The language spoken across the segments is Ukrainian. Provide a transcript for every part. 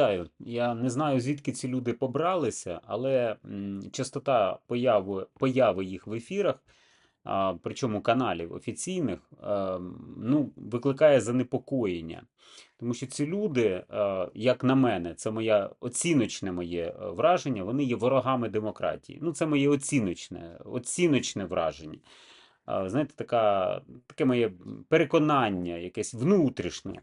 Вітаю. Я не знаю, звідки ці люди побралися, але частота появи, появи їх в ефірах, причому каналів офіційних, ну, викликає занепокоєння. Тому що ці люди, як на мене, це моє оціночне моє е, враження, вони є ворогами демократії. Ну, це моє оціночне, оціночне враження. Знаєте, така, таке моє переконання, якесь внутрішнє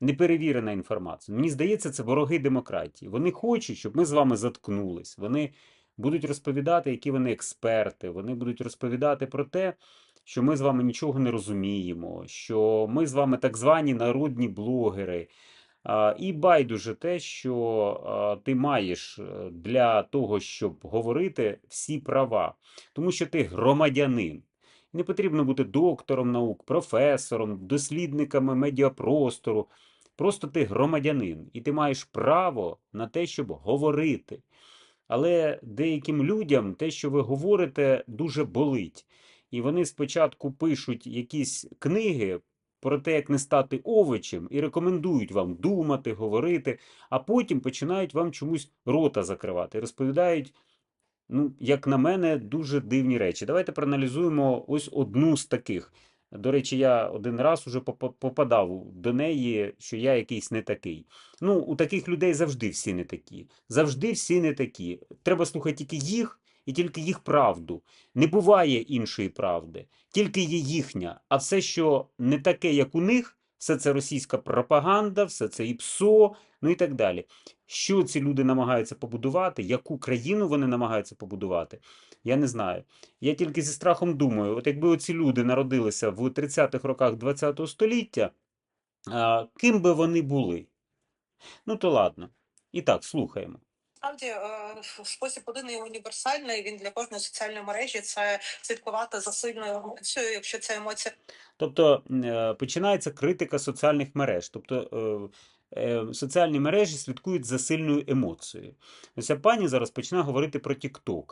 неперевірена інформація. Мені здається, це вороги демократії. Вони хочуть, щоб ми з вами заткнулись. Вони будуть розповідати, які вони експерти. Вони будуть розповідати про те, що ми з вами нічого не розуміємо, що ми з вами так звані народні блогери. І байдуже те, що ти маєш е, для того, щоб говорити всі права, тому що ти громадянин. Не потрібно бути доктором наук, професором, дослідниками медіапростору. Просто ти громадянин, і ти маєш право на те, щоб говорити. Але деяким людям те, що ви говорите, дуже болить. І вони спочатку пишуть якісь книги про те, як не стати овочем, і рекомендують вам думати, говорити, а потім починають вам чомусь рота закривати. Розповідають, ну, як на мене, дуже дивні речі. Давайте проаналізуємо ось одну з таких. До речі, я один раз уже попа- попадав до неї, що я якийсь не такий. Ну, у таких людей завжди всі не такі. Завжди всі не такі. Треба слухати тільки їх і тільки їх правду. Не буває іншої правди, тільки є їхня. А все, що не таке, як у них, все це російська пропаганда, все це ІПСО, ну і так далі. Що ці люди намагаються побудувати, яку країну вони намагаються побудувати, я не знаю. Я тільки зі страхом думаю, от якби оці люди народилися в 30-х роках ХХ століття, ким би вони були? Ну то ладно. І так, слухаємо. Справді е, спосіб один і універсальний. Він для кожної соціальної мережі це слідкувати за сильною емоцією, якщо ця емоція Тобто е, починається критика соціальних мереж. Тобто е, соціальні мережі слідкують за сильною емоцією. Ось ця пані зараз починає говорити про TikTok.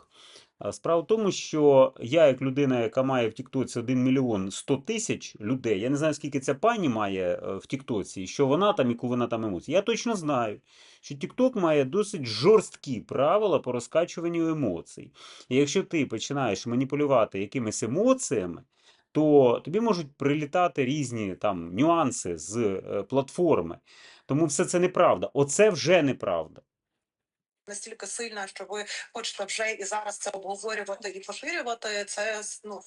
Справа в тому, що я, як людина, яка має в Тіктоці 1 мільйон 100 тисяч людей, я не знаю, скільки ця пані має е, в Тіктоці, що вона там, яку вона там емоції. Я точно знаю, що TikTok має досить жорсткі правила по розкачуванню емоцій. І якщо ти починаєш маніпулювати якимись емоціями, то тобі можуть прилітати різні там нюанси з е, платформи. Тому все це неправда. Оце вже неправда. настільки сильна, що ви хочете вже і зараз це обговорювати і поширювати. Це ну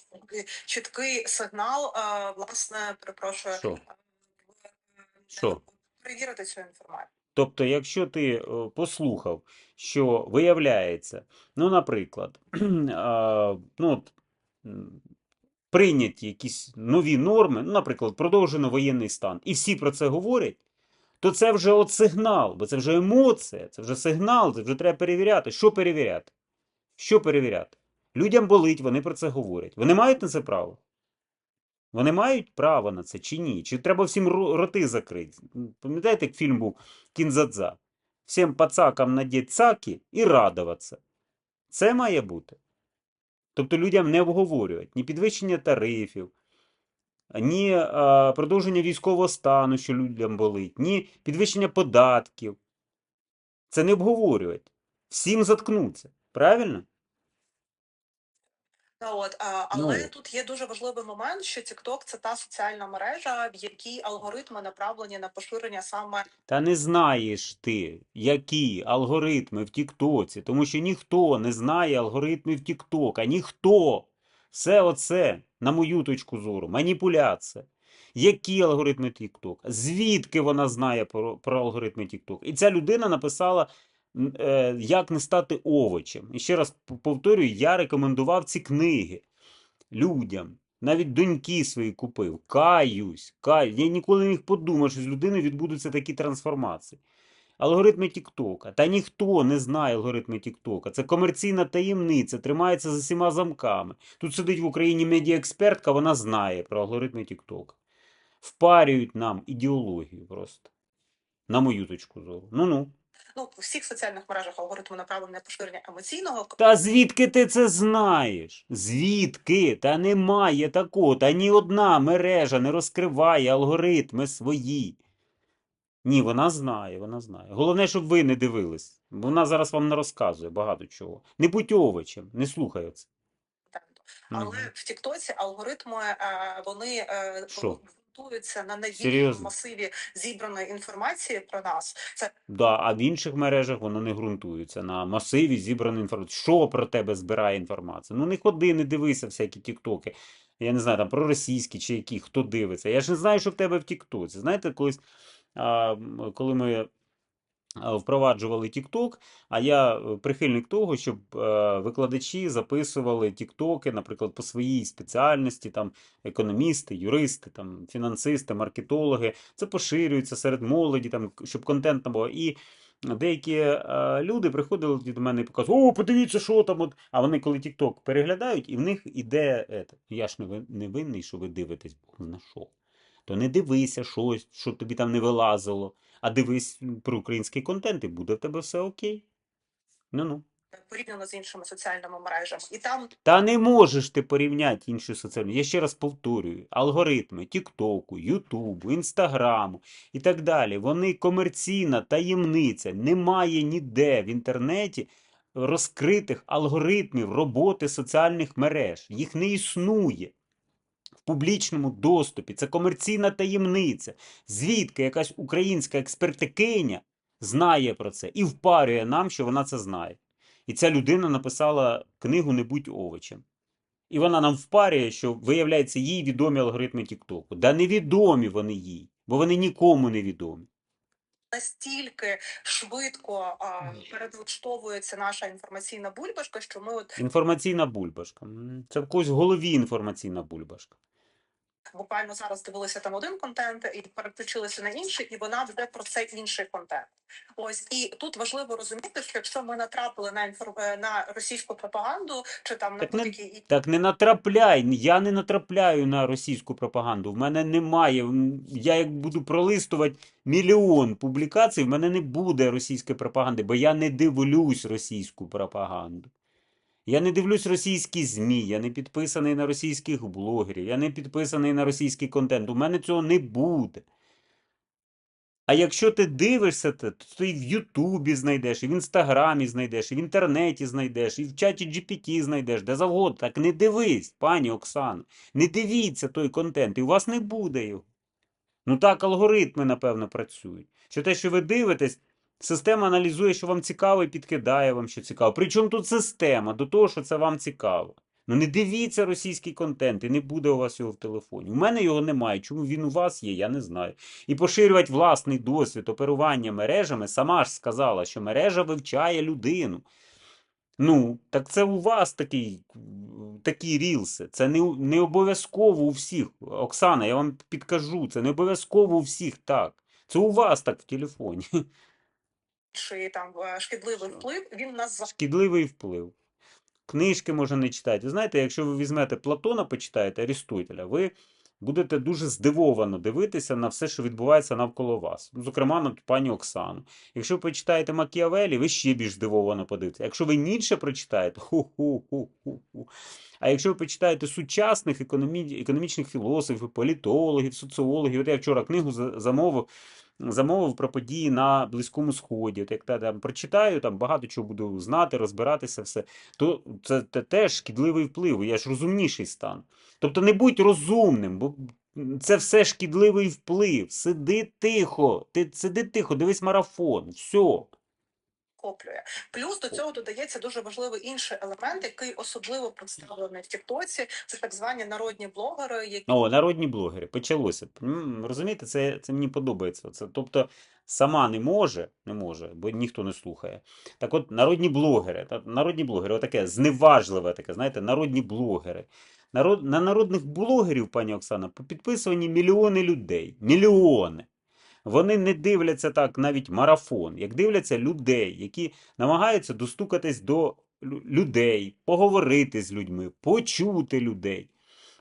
чіткий сигнал. е, Власне, перепрошую, Що? е, Що? перевірити цю інформацію. Тобто, якщо ти е, послухав, що виявляється, ну, наприклад, а, ну, прийняті якісь нові норми, ну, наприклад, продовжено воєнний стан, і всі про це говорять, то це вже от сигнал, бо це вже емоція, це вже сигнал, це вже треба перевіряти. Що перевіряти? Що перевіряти? Людям болить, вони про це говорять. Вони мають на це право? Вони мають право на це чи ні? Чи треба всім роти закрити? Пам'ятаєте, як фільм був Кінзадза? Всім пацакам надіть цаки і радуватися. Це має бути. Тобто людям не обговорювати ні підвищення тарифів, ні продовження військового стану, що людям болить, ні підвищення податків. Це не обговорювати. Всім заткнуться. Правильно? Ну, от, а, але Ну. тут є дуже важливий момент, що TikTok – це та соціальна мережа, в якій алгоритми направлені на поширення саме Та не знаєш ти, які алгоритми в Тіктоці, тому що ніхто не знає алгоритми алгоритмів Тіктока. Ніхто. Все оце, на мою точку зору, маніпуляція. Які алгоритми Тікток? Звідки вона знає про, про алгоритми Тікток? І ця людина написала, е, як не стати овочем. І ще раз повторюю, я рекомендував ці книги людям. Навіть доньки свої купив. Каюсь, каюсь. Я ніколи не міг подумати, що з людиною відбудуться такі трансформації. Алгоритми Тіктока. Та ніхто не знає алгоритми Тіктока. Це комерційна таємниця, тримається за всіма замками. Тут сидить в Україні медіаекспертка, вона знає про алгоритми Тіктока. Впарюють нам ідеологію просто. На мою точку зору. Ну-ну. ну у всіх соціальних мережах алгоритми направлені на поширення емоційного Та звідки ти це знаєш? Звідки? Та немає такого. Та ні одна мережа не розкриває алгоритми свої. Ні, вона знає, вона знає. Головне, щоб ви не дивились. Вона зараз вам не розказує багато чого. Не будь овочем, не слухай це. Але в Тіктоці алгоритми е, вони е, Що? ґрунтуються на Серйозно? масиві зібраної інформації про нас. Це Да, а в інших мережах воно не ґрунтується на масиві зібраної інформації. Що про тебе збирає інформація? Ну не ходи, не дивися всякі тіктоки. Я не знаю, там про російські чи які, хто дивиться. Я ж не знаю, що в тебе в Тіктоці. Знаєте, колись, коли ми впроваджували Тікток, а я е, прихильник того, щоб е, викладачі записували Тіктоки, наприклад, по своїй спеціальності, там економісти, юристи, там фінансисти, маркетологи. Це поширюється серед молоді, там, щоб контент там було. І деякі е, люди приходили до мене і показували, о, подивіться, що там. От. А вони, коли TikTok переглядають, і в них іде, я ж не, ви- не винний, що ви дивитесь, Бог зна що. То не дивися щось, що тобі там не вилазило, а дивись про український контент, і буде в тебе все окей. Ну-ну. порівняно з іншими соціальними мережами, і там Та не можеш ти порівняти інші соціальні. Я ще раз повторюю: алгоритми Тіктоку, Ютубу, Інстаграму і так далі. Вони комерційна таємниця. Немає ніде в інтернеті розкритих алгоритмів роботи соціальних мереж. Їх не існує в публічному доступі. Це комерційна таємниця. Звідки якась українська експертикиня знає про це і впарює нам, що вона це знає. І ця людина написала книгу Не будь овочем. І вона нам впарює, що виявляється, їй відомі алгоритми Тіктоку. Да невідомі вони їй, бо вони нікому не відомі. настільки швидко а, перелаштовується наша інформаційна бульбашка, що ми от Інформаційна бульбашка. Це в когось в голові інформаційна бульбашка. Буквально зараз дивилися там один контент і переключилися на інший, і вона веде про це інший контент. Ось і тут важливо розуміти, що якщо ми натрапили на інформ... е, на російську пропаганду чи там на Так не- будь-які Так не натрапляй, я не натрапляю на російську пропаганду. В мене немає. Я як буду пролистувати мільйон публікацій, в мене не буде російської пропаганди, бо я не дивлюсь російську пропаганду. Я не дивлюсь російські ЗМІ, я не підписаний на російських блогерів, я не підписаний на російський контент. У мене цього не буде. А якщо ти дивишся, то ти в Ютубі знайдеш, і в Інстаграмі знайдеш, і в інтернеті знайдеш, і в чаті GPT знайдеш, де завгодно. Так не дивись, пані Оксано. Не дивіться той контент, і у вас не буде його. Ну так алгоритми, напевно, працюють. Що те, що ви дивитесь, система аналізує, що вам цікаво, і підкидає вам, що цікаво. Причому тут система до того, що це вам цікаво. Ну не дивіться російський контент, і не буде у вас його в телефоні. У мене його немає. Чому він у вас є, я не знаю. І поширювати власний досвід оперування мережами, сама ж сказала, що мережа вивчає людину. Ну, так це у вас такий, такі рілси. Це не, не обов'язково у всіх. Оксана, я вам підкажу, це не обов'язково у всіх так. Це у вас так в телефоні. інший там е, шкідливий вплив, він нас за Шкідливий вплив. Книжки можна не читати. Ви знаєте, якщо ви візьмете Платона, почитаєте Арістотеля, ви будете дуже здивовано дивитися на все, що відбувається навколо вас. Ну, Зокрема, на пані Оксану. Якщо ви почитаєте Макіавелі, ви ще більш здивовано подивитеся. Якщо ви Ніцше прочитаєте, ху-ху-ху-ху-ху. А якщо ви почитаєте сучасних економі... економічних філософів, політологів, соціологів, от я вчора книгу замовив, замовив про події на Близькому Сході. От як я там прочитаю, там багато чого буду знати, розбиратися, все, то це, це теж шкідливий вплив. Я ж розумніший стану. Тобто не будь розумним, бо це все шкідливий вплив. Сиди тихо, ти сиди тихо, дивись марафон. Все. Захоплює. Плюс до цього додається дуже важливий інший елемент, який особливо представлений в Тіктоці. Це так звані народні блогери, які О, народні блогери, почалося. Розумієте, це, це мені подобається. Це, тобто сама не може, не може, бо ніхто не слухає. Так от, народні блогери, народні блогери, отаке зневажливе таке, знаєте, народні блогери. Народ, на народних блогерів, пані Оксана, підписані мільйони людей. Мільйони. Вони не дивляться так навіть марафон, як дивляться людей, які намагаються достукатись до людей, поговорити з людьми, почути людей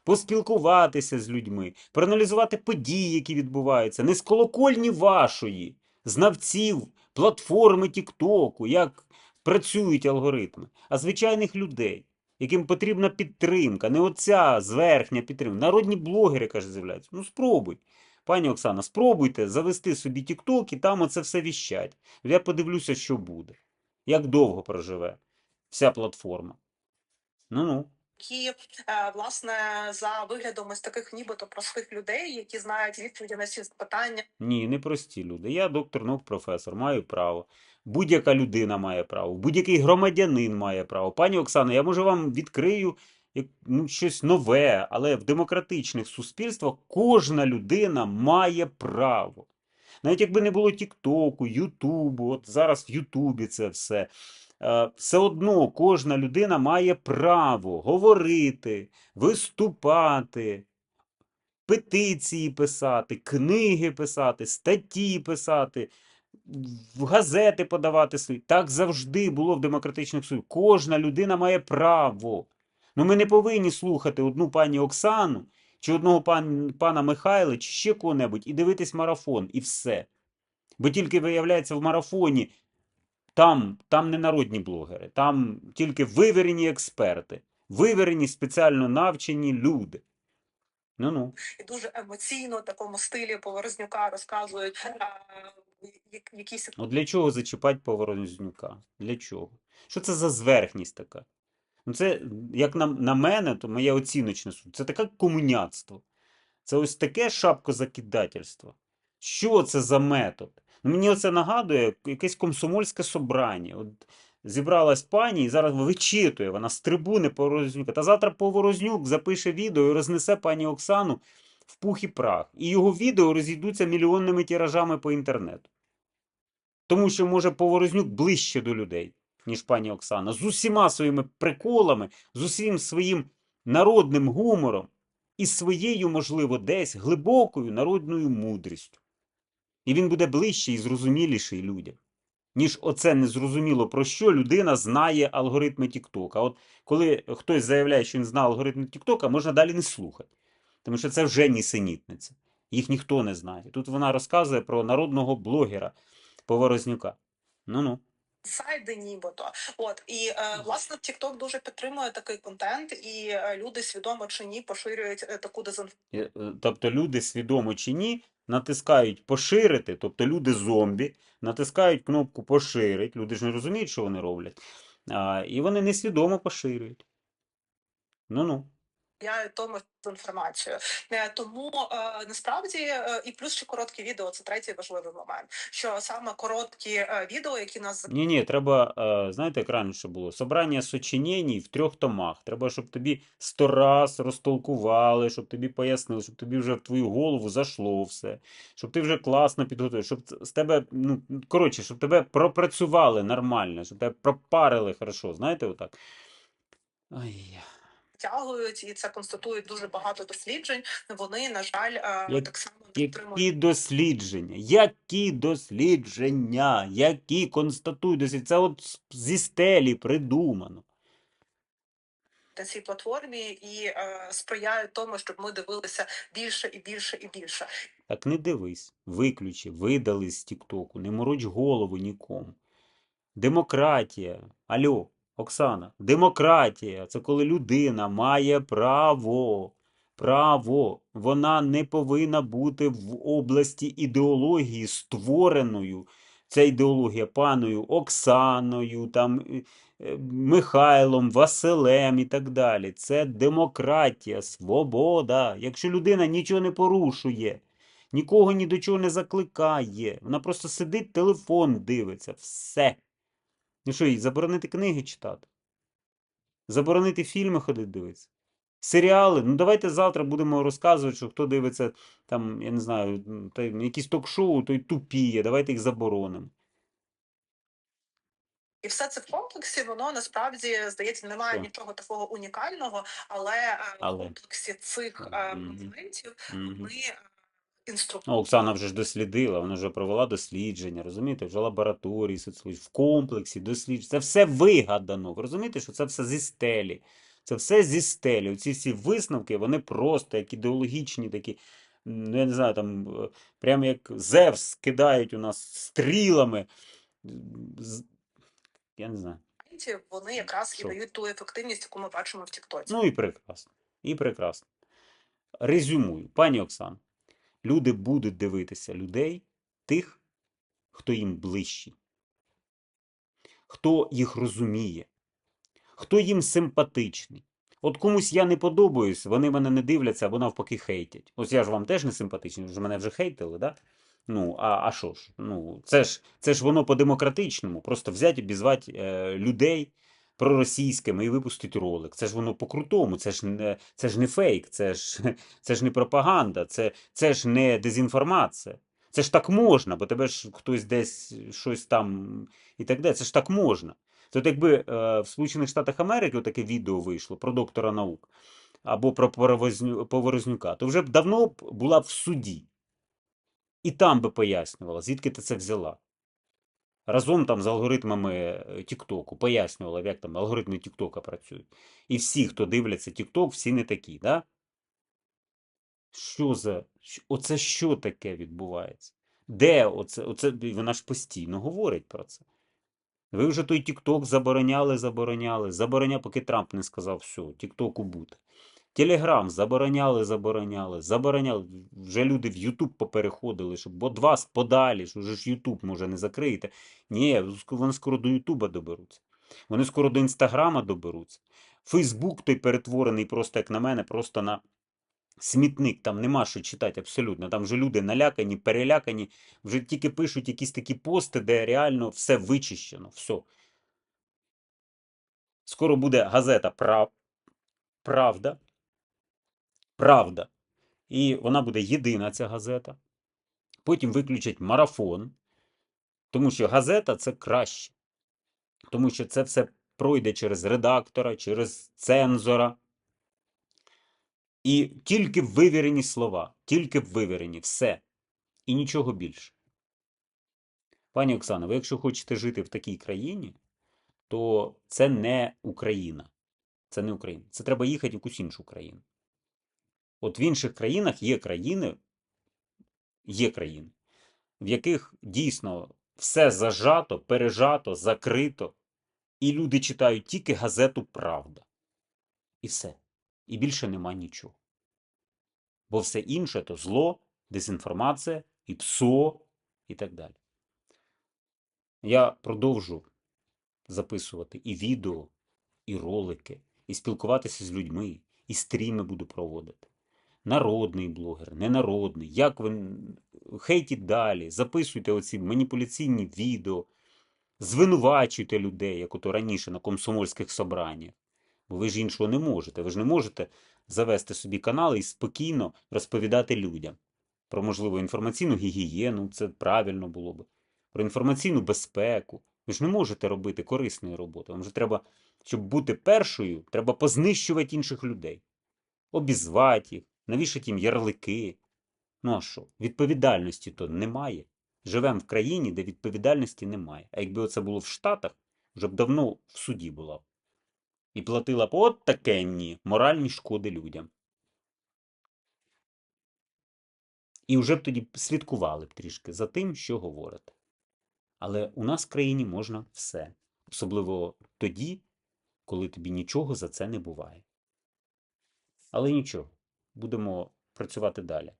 поспілкуватися з людьми, проаналізувати події, які відбуваються, не з колокольні вашої, знавців, платформи Тіктоку, як працюють алгоритми, а звичайних людей, яким потрібна підтримка, не оця зверхня підтримка. Народні блогери, каже, з'являються. Ну спробуй. Пані Оксана, спробуйте завести собі TikTok і там оце все віщать. Я подивлюся, що буде. Як довго проживе вся платформа. Ну-ну. які е, власне за виглядом ось таких нібито простих людей, які знають відповіді на всі питання. Ні, не прості люди. Я доктор наук, професор, маю право. Будь-яка людина має право, будь-який громадянин має право. Пані Оксано, я може вам відкрию ну, щось нове, але в демократичних суспільствах кожна людина має право. Навіть якби не було Тіктоку, Ютубу, от зараз в Ютубі це все. е, Все одно кожна людина має право говорити, виступати, петиції писати, книги писати, статті писати, в газети подавати свої. Так завжди було в демократичних суспільствах. Кожна людина має право. Ну ми не повинні слухати одну пані Оксану чи одного пан, пана Михайла, чи ще кого-небудь, і дивитись марафон, і все. Бо тільки виявляється в марафоні. Там, там не народні блогери, там тільки вивірені експерти, вивірені спеціально навчені люди. Ну-ну. і дуже емоційно в такому стилі Поворознюка розказують якісь Ну для чого зачіпати Поворознюка? Для чого? Що це за зверхність така? Ну це, як на, на мене, то моє оціночне суд, це таке комуняцтво. Це ось таке шапкозакидательство. Що це за метод? Ну, мені оце нагадує якесь комсомольське собрання. От зібралась пані і зараз вичитує вона з трибуни Поворознюка. Та завтра Поворознюк запише відео і рознесе пані Оксану в пух і прах. І його відео розійдуться мільйонними тиражами по інтернету. Тому що, може, Поворознюк ближче до людей, ніж пані Оксана, з усіма своїми приколами, з усім своїм народним гумором і своєю, можливо, десь глибокою народною мудрістю. І він буде ближчий і зрозуміліший людям, ніж оце незрозуміло про що людина знає алгоритми Тіктока. От коли хтось заявляє, що він знає алгоритми Тіктока, можна далі не слухати. Тому що це вже нісенітниця. Їх ніхто не знає. Тут вона розказує про народного блогера Поворознюка. Ну-ну. Сайди, нібито. От і е, власне TikTok дуже підтримує такий контент, і е, люди свідомо чи ні поширюють е, таку дезінформацію. Тобто люди свідомо чи ні, натискають поширити, тобто люди зомбі, натискають кнопку поширить, люди ж не розуміють, що вони роблять, а, і вони несвідомо поширюють. Ну-ну. Я тому інформацію. Е, Тому е, насправді е, і плюс ще короткі відео це третій важливий момент. Що саме короткі відео, які нас Ні, ні, треба, знаєте, як раніше було, собрання сочинєній в трьох томах. Треба, щоб тобі сто раз розтолкували, щоб тобі пояснили, щоб тобі вже в твою голову зайшло все, щоб ти вже класно підготував, щоб з тебе, ну, коротше, щоб тебе пропрацювали нормально, щоб тебе пропарили хорошо, знаєте, отак. Ай. Тягують, і це констатують дуже багато досліджень. Вони на жаль е, Як- так само не. Які дослідження? Які дослідження? Які констатують дослідження? Це от зі стелі придумано. на цій платформі і е, сприяють тому, щоб ми дивилися більше і більше і більше. Так не дивись, виключи, видали з Тіктоку, не мороч голову нікому. Демократія. Алло, Оксана, демократія це коли людина має право. Право. Вона не повинна бути в області ідеології створеною. Ця ідеологія паною Оксаною, там, е, е, Михайлом, Василем і так далі. Це демократія, свобода. Якщо людина нічого не порушує, нікого ні до чого не закликає. Вона просто сидить, телефон дивиться. Все. Ну що, їй заборонити книги читати? Заборонити фільми ходити дивитися? Серіали? Ну давайте завтра будемо розказувати, що хто дивиться там, я не знаю, м, та, якісь ток-шоу, той тупіє, давайте їх заборонимо. І все це в комплексі, воно насправді здається, немає Що? нічого такого унікального, але, е, Але. в комплексі цих моментів Мгм. вони е, інструмент. Ну, Оксана вже ж дослідила, вона вже провела дослідження, розумієте, вже лабораторії соцслужб, в комплексі дослідження. Це все вигадано. Ви розумієте, що це все зі стелі. Це все зі стелі. Оці всі висновки, вони просто як ідеологічні такі, ну, я не знаю, там, е, прямо як Зевс кидають у нас стрілами. Я не знаю. вони якраз Що? і дають ту ефективність, яку ми бачимо в Тіктоці. Ну і прекрасно. І прекрасно. Резюмую, пані Оксано. Люди будуть дивитися людей, тих, хто їм ближчий, хто їх розуміє, хто їм симпатичний. От комусь я не подобаюсь, вони мене не дивляться або навпаки хейтять. Ось я ж вам теж не симпатичний, ж мене вже хейтили, да? Ну, а, а що ж? Ну, це ж, це ж воно по-демократичному. Просто взяти і обізвати е, людей проросійськими і випустити ролик. Це ж воно по-крутому, це ж не, це ж не фейк, це ж, це ж не пропаганда, це, це ж не дезінформація. Це ж так можна, бо тебе ж хтось десь щось там і так далі. Це ж так можна. От якби е, в Сполучених Штатах Америки таке відео вийшло про доктора наук або про Поворознюка, то вже б давно була б в суді. І там би пояснювала, звідки ти це взяла. Разом там з алгоритмами е, Тіктоку пояснювала, як там алгоритми Тіктока працюють. І всі, хто дивляться Тікток, всі не такі, да? Що за. Оце що таке відбувається? Де оце? оце? Вона ж постійно говорить про це. Ви вже той Тікток забороняли, забороняли, забороняли, поки Трамп не сказав, все, Тіктоку бути. Телеграм забороняли, забороняли, забороняли. Вже люди в Ютуб попереходили, щоб от вас подалі, що вже ж Ютуб може не закриєте. Ні, вони скоро до Ютуба доберуться. Вони скоро до Інстаграма доберуться. Фейсбук той перетворений, просто як на мене, просто на смітник. Там нема що читати абсолютно. Там вже люди налякані, перелякані, вже тільки пишуть якісь такі пости, де реально все вичищено. Все. Скоро буде газета Прав... Правда. Правда. І вона буде єдина ця газета. Потім виключать марафон, тому що газета це краще. Тому що це все пройде через редактора, через цензора. І тільки вивірені слова, тільки вивірені, все. І нічого більше. Пані Оксано, ви якщо хочете жити в такій країні, то це не Україна. Це не Україна. Це треба їхати в якусь іншу країну. От в інших країнах є країни, є країни, в яких дійсно все зажато, пережато, закрито, і люди читають тільки газету Правда. І все. І більше нема нічого. Бо все інше то зло, дезінформація, і ПСО, і так далі. Я продовжу записувати і відео, і ролики, і спілкуватися з людьми, і стріми буду проводити. Народний блогер, ненародний, як ви хейтіть далі, записуйте оці маніпуляційні відео, звинувачуйте людей, як ото раніше на комсомольських собраннях. Бо ви ж іншого не можете. Ви ж не можете завести собі канал і спокійно розповідати людям про можливо інформаційну гігієну, це правильно було би, про інформаційну безпеку. Ви ж не можете робити корисної роботи. Вам же треба, щоб бути першою, треба познищувати інших людей, обізвати їх, навішати їм ярлики. Ну а що? Відповідальності то немає. Живемо в країні, де відповідальності немає. А якби це було в Штатах, вже б давно в суді була. І платила б от такенні моральні шкоди людям. І вже б тоді слідкували б трішки за тим, що говорите. Але у нас в країні можна все. Особливо тоді, коли тобі нічого за це не буває. Але нічого, будемо працювати далі.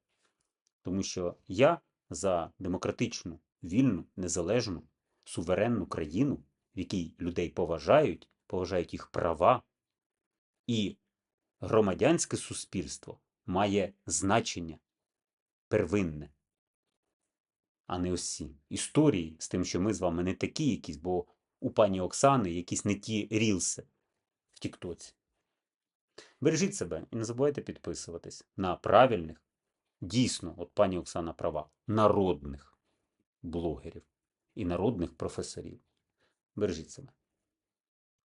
Тому що я за демократичну, вільну, незалежну, суверенну країну, в якій людей поважають, поважають їх права, і громадянське суспільство має значення первинне, а не ці історії з тим, що ми з вами не такі якісь, бо у пані Оксани якісь не ті рілси в Тіктоці. Бережіть себе і не забувайте підписуватись на правильних, дійсно, от пані Оксана права, народних блогерів і народних професорів. Бережіть себе.